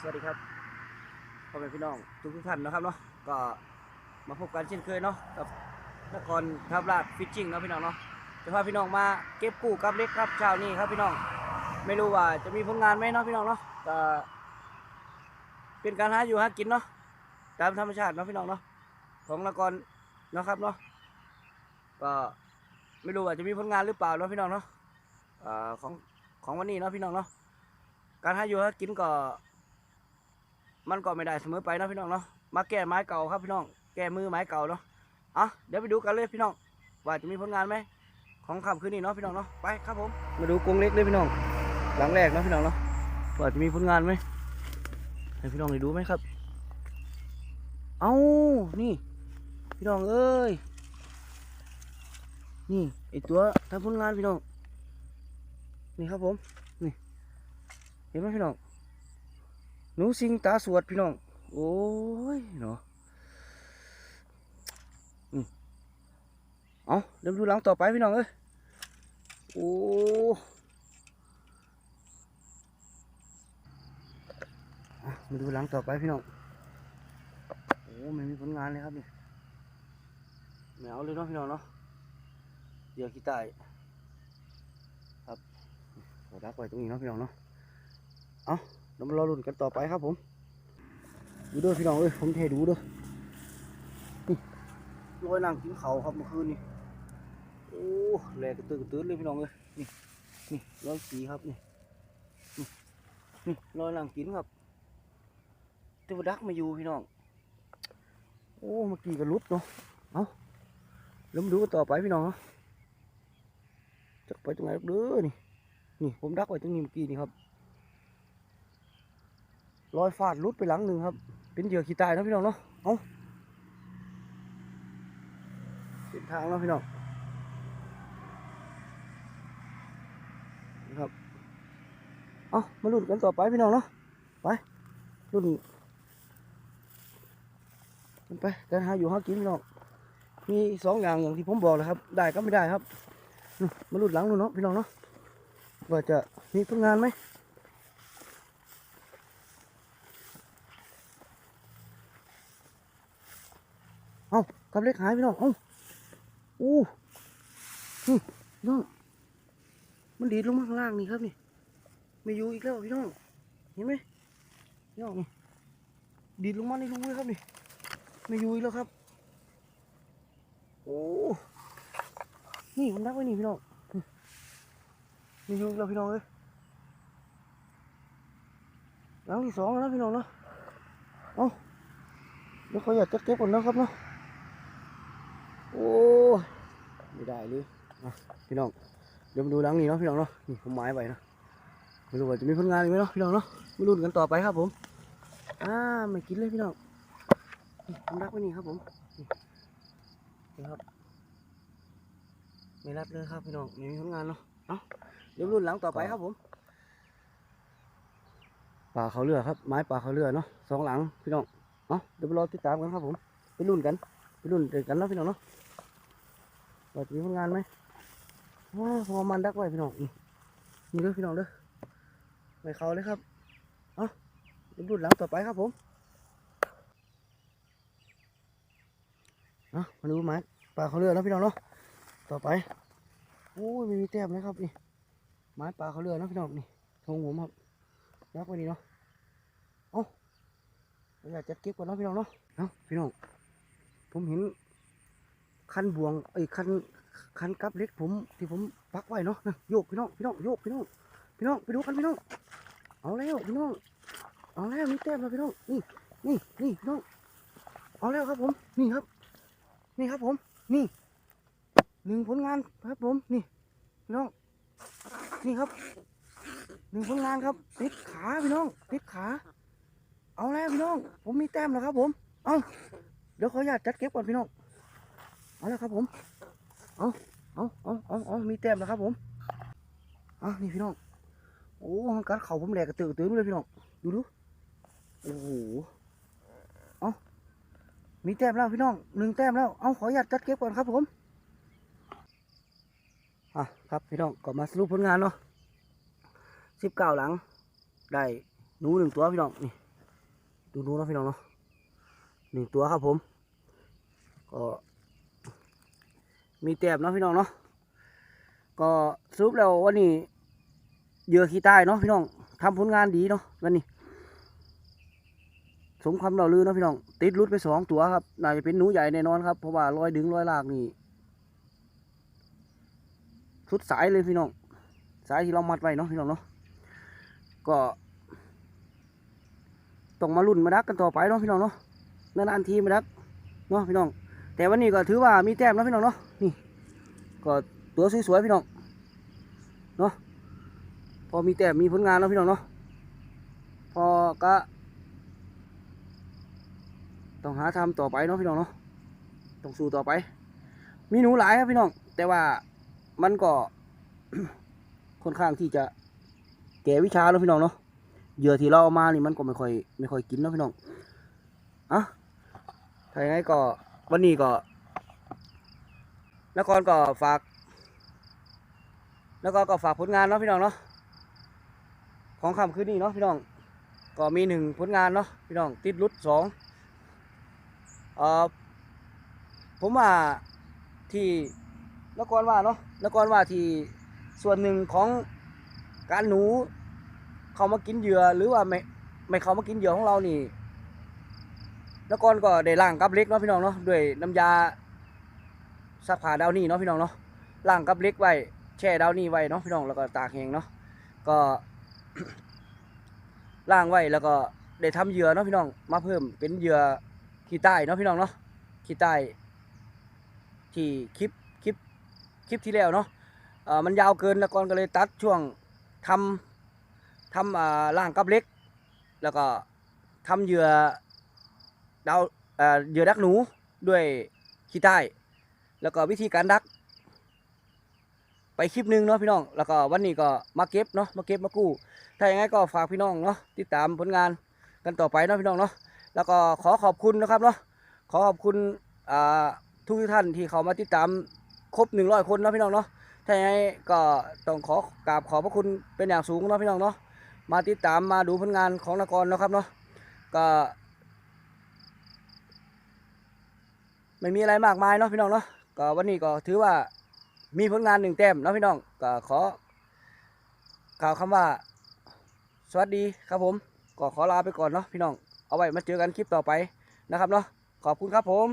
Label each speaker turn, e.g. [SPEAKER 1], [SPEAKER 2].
[SPEAKER 1] สวัสดีครับพ่อแม่พี่น้องทุกทุกท่านนะครับเนาะก็มาพบกันเช่นเคยเนาะกับนครทับลาดฟิชชิ่งเนาะพี่น้องเนาะจะพาพี่น้องมาเก็บกู้กับเล็กครับเช้านี้ครับพี่น้องไม่รู้ว่าจะมีผลงานไหมเนาะพี่น้องเนาะก็เป็นการหาอยู่หากินเนาะตามธรรมชาติเนาะพี่น้องเนาะของนครเนาะครับเนาะก็ไม่รู้ว่าจะมีผลงานหรือเปล่าเนาะพี่น้องเนาะอ่าของของวันนี้เนาะพี่น้องเนาะการหาอยู่หากินก็ มันก็ไม่ได้เสมอไปนะพี่น้องเนาะมาแก้ไม้เก่าครับพี่น้อง แก้มือไม้เก่าเนาะอะเดี๋ยวไปดูกันเลยพี่น้อง ว่าจะมีผลงานไหมของค่ำคืนนี้เนาะพี่น้องเนาะไปครับผมมาดูกรงเล็กเลยพี่น้อง หลังแรกเนาะพี่น้องเนาะว่าจะมีผลงานไหมให้พี่น้องได้ดูไหมครับ เอานี่ พี่น้องเอ้ยนี่ไอตัวทำผลงานพี่น้องนี่ครับผมนี่เห็นไหมพี่น้อง หนูสิงตาสวดพี่น้อง โอ้ยเนาะเอาเดี๋ยวดูหลังต่อไปพี่น้องเอ้ย โอ้มาดูหลังต่อไปพี่น้อง โอ้ไม่มีผลงานเลยครับนี่แมวเลยเนาะพี่น้องเนาะ เดี๋ยวขี้ใต้ครับขอรักไว้ตรงนี้เนาะพี่น้องเนาะ เอา เรามารอลุ้นกันต่อไปครับผมดูด้อพี่น้องเอ้ยผมเทดูด้อนี่ลอยนั่งกินเขาครับเมื่อคืนนี่โอ้แหลกกระตือกระตือเลยพี่น้องเอ้ยนี่นี่ร้อยสีครับนี่นี่ลอยนั่งกินครับแต่ว่าดักมาอยู่พี่น้องโอ้เมื่อกี้ก็หลุดเนาะเอาแล้วมาดูกันต่อไปพี่น้องเนาะจะไปตรงไหนเด้อนี่นี่ผมดักไว้ตรงนี้เมื่อกี้นี่ครับ รอยฟาดรุดไปหลังหนึ่งครับ เป็นเหยื่อขี้ตายนะพี่น้องเนาะเอาเส้นทางเนาะพี่น้องนี่ครับเอามาลุ้นกันต่อไปพี่น้องเนาะไปลุ้นกันไปการหาอยู่หากินพี่น้องมีสองอย่างอย่างที่ผมบอกเลยครับ ได้ก็ไม่ได้ครับมาลุ้นหลังนู่นเนาะพี่น้องเนาะว่าจะมีผลงานไหม เอากับเล็กหายพี่น้องเอาอู้พี่น้อง มันดีดลงมาข้างล่างนี่ครับนี่ ไม่อยู่อีกแล้วพี่น้อง เห็นไหมพี่น้องดีดลงมาในรูเลยครับนี่ไม่อยู่อีกแล้วครับ โอ้ นี่มันดักไว้นี่พี่น้องไม่อยู่อีกแล้วพี่น้องเอ้ยหลังที่สองแล้วพี่น้องเนาะ เอาเดี๋ยวเขาอยากจะเก็บก่อนนะครับเนาะ โอ้ยไม่ได้เลยพี่น้องเดี๋ยวมาดูหลังนี้เนาะพี่น้องเนาะนี่ผมหมายไว้นะไม่รู้ว่าจะมีผลงานอีกไหมเนาะพี่น้องเนาะมาลุ้นกันต่อไปครับผมอ่าไม่กินเลยพี่น้องผมรักไว้นี่ครับผมนี่ครับไม่รับเลยครับพี่น้องไม่มีผลงานเนาะเอ้าเดี๋ยวรุ่นหลังต่อไปครับผมป่าเขาเรือครับไม้ป่าเขาเรือเนาะสองหลังพี่น้องเอ้าเดี๋ยวไปรอติดตามกันครับผมไปรุ่นกัน รุ่นเจอกันเนาะพี่น้องเนาะเราจะมีผลงานไหมว้าวพอมันดักไว้พี่น้องนี่นี่เด้อพี่น้องเด้อไปเขาเลยครับเอาดี๋ยวรุ่นหลังต่อไปครับผมเอามาดูไม้ปลาเขาเรือเนาะพี่น้องเนาะต่อไปโอ้ยไม่มีแต้มเลยครับนี่ไม้ปลาเขาเรือเนะพี่น้องนี่ทงผมครับดักไว้นี่เนาะเอาเราอยากจะเก็บก่อนเนาะพี่น้องเนาะเอาพี่น้อง ผมเห็นคันบ่วงไอ้คันคันกับเล็กผมที่ผมปักไว้เนาะนะโยกพี่น้องพี่น้องโยกพี่น้องพี่น้องไปดูกันพี่น้องเอาแล้วพี่น้องเอาแล้วมีแต้มแล้วพี่น้องนี่นี่นี่พี่น้องเอาแล้วครับผมนี่ครับ นี่ครับผมนี่หนึ่งผลงานครับผมนี่พี่น้องนี่ครับหนึ่งผลงานครับติดขาพี่น้องติดขา เอาแล้วพี่น้อง ผมมีแต้มแล้วครับผม เอา เดี๋ยวขออนุญาตจัดเก็บก่อนพี่น้องเอาแล้วครับผมเอาเอาเอาเอาเอามีแต้มแล้วครับผมเอานี่พี่น้องโอ้มันกัดเข่าผมแหลกกระตือกระตือเลยพี่น้องดูดูโอ้โหเอามีแต้มแล้วพี่น้องหนึ่งแต้มแล้วเอาขออนุญาตจัดเก็บก่อนครับผมอะครับพี่น้องก็มาสรุปผลงานเนาะสิบเก้าหลังได้หนูหนึ่งตัวพี่น้องนี่ดูดูเนาะพี่น้องเนาะ หนึ่งตัวครับผม ก็มีแต้มเนาะพี่น้องเนาะก็สรุปแล้ววันนี้เหยื่อขี้ใต้เนาะพี่น้องทำผลงานดีเนาะวันนี้ สมคำเราลือเนาะพี่น้อง ติดรุดไปสองตัวครับน่าจะเป็นหนูใหญ่แน่นอนครับเพราะว่ารอยดึงรอยลากนี่สุดสายเลยพี่น้อง สายที่เรามัดไว้เนาะพี่น้องเนาะก็ต้องมาลุ้นมาดักกันต่อไปเนาะพี่น้องเนาะ นานๆทีมาดักเนาะพี่น้อง แต่วันนี้ก็ถือว่ามีแต้มเนาะพี่น้องเนาะนี่ก็ตัวสวยๆพี่น้องเนาะพอมีแต้มมีผลงานเนาะพี่น้องเนาะพอก็ต้องหาทำต่อไปเนาะพี่น้องเนาะต้องสู้ต่อไป มีหนูหลายครับพี่น้อง แต่ว่ามันก็ค่อนข้างที่จะแก่วิชาแล้วพี่น้องเนาะเหยื่อที่เราเอามานี่มันก็ไม่ค่อยไม่ค่อยกินเนาะพี่น้องอะ ย่างไรก็วันนี้ก็นครก็ฝากแล้วก็ก็ฝากผลงานเนาะพี่น้องเนาะของคำคืนนี้เนาะพี่น้องก็มีหนึ่งผลงานเนาะพี่น้องติดรุดสองเอ่อผมว่าที่นครว่าเนาะนครว่าที่ส่วนหนึ่งของการหนูเขามากินเหยื่อหรือว่าไม่ไม่เขามากินเหยื่อของเรานี่ นครก็ได้ล่างกับเล็กเนาะพี่น้องเนาะด้วยน้ำยาซักผ้าดาวนี่เนาะพี่น้องเนาะล่างกับเล็กไว้แช่ดาวนี่ไว้เนาะพี่น้องแล้วก็ตากแห้งเนาะก็ล่างไว้แล้วก็ได้ทำเหยื่อเนาะพี่น้องมาเพิ่มเป็นเหยื่อขี้ใต้เนาะพี่น้องเนาะขี้ใต้ที่คลิปคลิปคลิปที่แล้วเนาะเออมันยาวเกินแล้วก่อนก็เลยตัดช่วงทำทำอ่าล่างกับเล็ก แล้วก็ทำเหยื่อ ดาวเหยื่อดักหนูด้วยขี้ใต้ แล้วก็วิธีการดัก ไปคลิปหนึ่งเนาะพี่น้อง แล้วก็วันนี้ก็มาเก็บเนาะมาเก็บมากู้ ถ้าอย่างไงก็ฝากพี่น้องเนาะติดตามผลงานกันต่อไปเนาะพี่น้องเนาะแล้วก็ขอขอบคุณนะครับเนาะขอขอบคุณทุกท่านที่เขามาติดตามครบหนึ่งร้อยคนเนาะพี่น้องเนาะถ้าอย่างไรก็ต้องขอกราบขอบพระคุณเป็นอย่างสูงเนาะพี่น้องเนาะมาติดตามมาดูผลงานของนกรนะครับเนาะก็ ไม่มีอะไรมากมายเนาะพี่น้องเนาะก็วันนี้ก็ถือว่ามีผลงานหนึ่งเต็มเนาะพี่น้องก็ขอกล่าวคำว่า สวัสดีครับผม ก็ขอลาไปก่อนเนาะพี่น้องเอาไว้มาเจอกันคลิปต่อไปนะครับเนาะขอบคุณครับผม